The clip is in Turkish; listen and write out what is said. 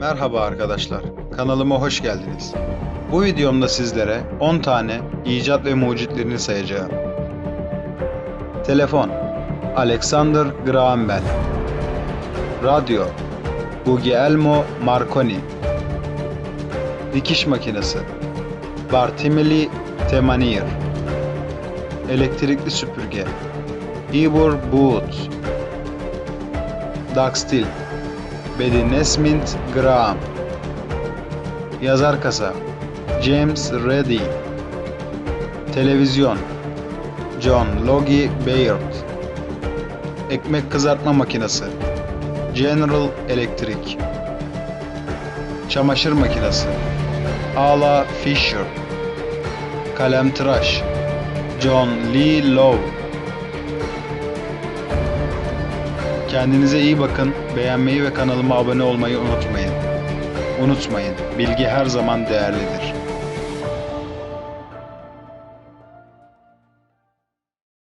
Merhaba arkadaşlar, kanalıma hoş geldiniz. Bu videomda sizlere 10 tane icat ve mucitlerini sayacağım. Telefon Alexander Graham Bell Radyo Guglielmo Marconi Dikiş makinesi Bartimeli Temanier Elektrikli süpürge Ivor Booth Daxtil. Betty Nesmith Graham. Yazar kasa. James Reddy. Televizyon. John Logie Baird Ekmek kızartma makinesi. General Electric. Çamaşır makinesi. Ala Fisher. Kalemtıraş John Lee Lowe Kendinize iyi bakın, beğenmeyi ve kanalıma abone olmayı unutmayın. Unutmayın, bilgi her zaman değerlidir.